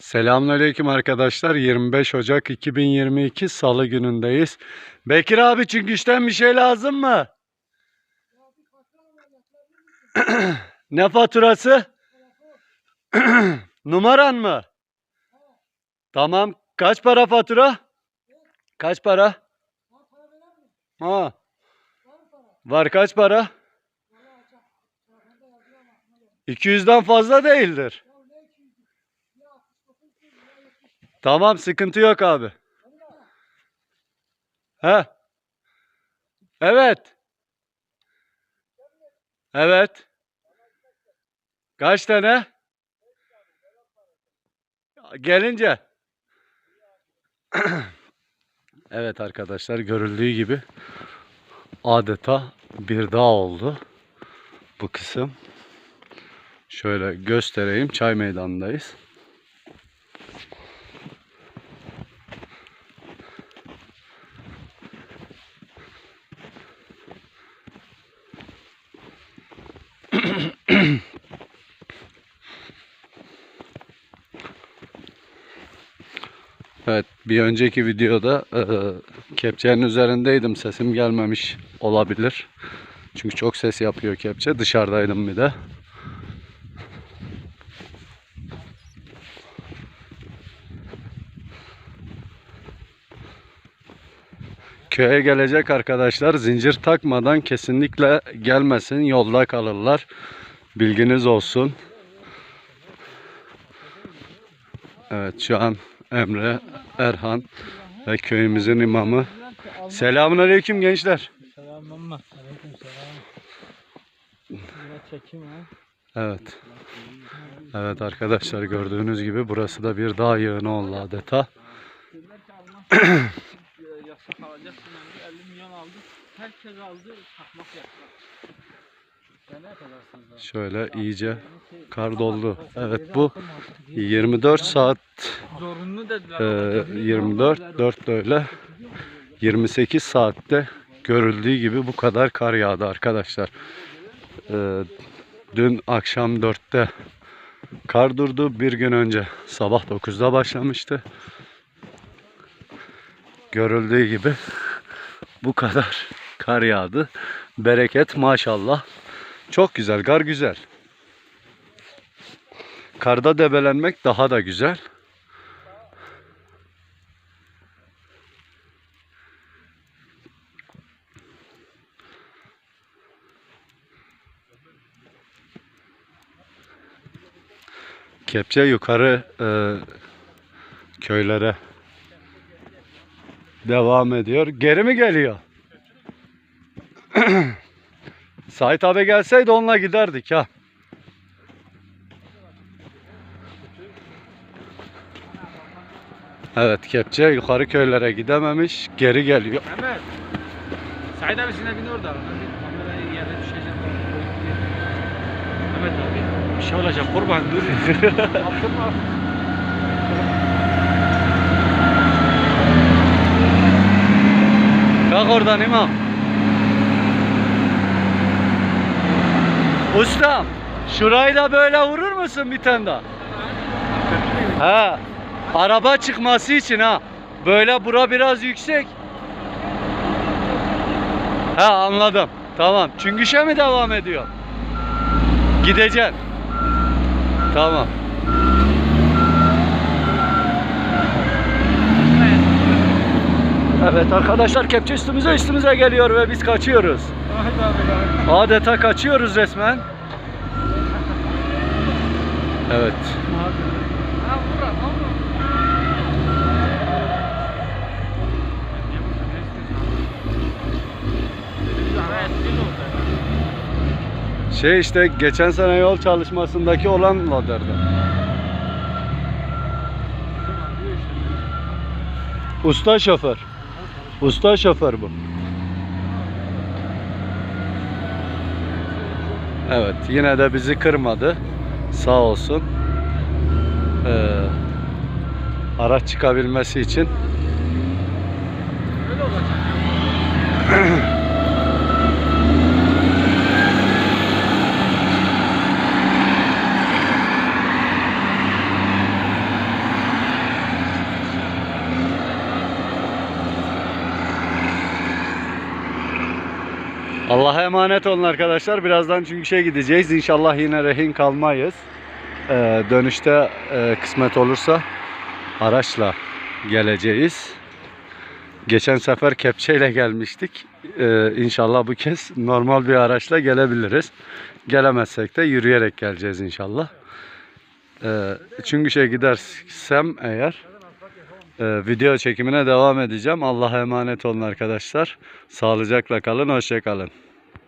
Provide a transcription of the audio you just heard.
Selamünaleyküm arkadaşlar. 25 Ocak 2022 Salı günündeyiz. Bekir abi çıkıştan bir şey lazım mı? ne faturası? Numaran mı? Tamam. Kaç para fatura? Kaç para? Ha. Var kaç para? 200'den fazla değildir. Tamam sıkıntı yok abi. He. Evet. Evet. Kaç tane? Gelince. evet arkadaşlar görüldüğü gibi adeta bir dağ oldu bu kısım. Şöyle göstereyim. Çay meydanındayız. Evet, bir önceki videoda e, kepçenin üzerindeydim. Sesim gelmemiş olabilir. Çünkü çok ses yapıyor kepçe. Dışarıdaydım bir de. Köye gelecek arkadaşlar zincir takmadan kesinlikle gelmesin. Yolda kalırlar. Bilginiz olsun. Evet şu an Emre Erhan ve köyümüzün imamı. Selamun aleyküm gençler. Evet. Evet arkadaşlar gördüğünüz gibi burası da bir dağ yığını oldu adeta. 50 milyon aldı. Herkes aldı. Takmak yaptılar. Şöyle iyice kar doldu. Evet bu 24 saat Zorunlu dediler. e, 24 4 de öyle 28 saatte görüldüğü gibi bu kadar kar yağdı arkadaşlar. E, dün akşam 4'te kar durdu. Bir gün önce sabah 9'da başlamıştı. Görüldüğü gibi bu kadar kar yağdı. Bereket maşallah. Çok güzel, kar güzel. Karda debelenmek daha da güzel. Kepçe yukarı e, köylere devam ediyor. Geri mi geliyor? Sait abi gelseydi onunla giderdik ha. Evet kepçe yukarı köylere gidememiş. Geri geliyor. Mehmet. Said abi senin evin orada. Kamerayı yere düşecek. Mehmet abi. Bir şey olacak kurban dur. Yaptırma. Oradan imam. Ustam, şurayı da böyle vurur musun bir tane daha? Ha, araba çıkması için ha. Böyle bura biraz yüksek. Ha anladım. Tamam. Çüngüşe mi devam ediyor? Gideceksin. Tamam. Evet arkadaşlar kepçe üstümüze üstümüze geliyor ve biz kaçıyoruz. Adeta kaçıyoruz resmen. Evet. Şey işte geçen sene yol çalışmasındaki olan laderdi. Usta şoför. Usta şoför bu. Evet yine de bizi kırmadı. Sağ olsun. Ee, araç çıkabilmesi için Öyle olacak. Allah'a emanet olun arkadaşlar. Birazdan çünkü şey gideceğiz. İnşallah yine rehin kalmayız. Ee, dönüşte e, kısmet olursa araçla geleceğiz. Geçen sefer kepçeyle gelmiştik. Ee, inşallah bu kez normal bir araçla gelebiliriz. Gelemezsek de yürüyerek geleceğiz inşallah. Ee, çünkü şey gidersem eğer e, video çekimine devam edeceğim. Allah'a emanet olun arkadaşlar. Sağlıcakla kalın, hoşça kalın.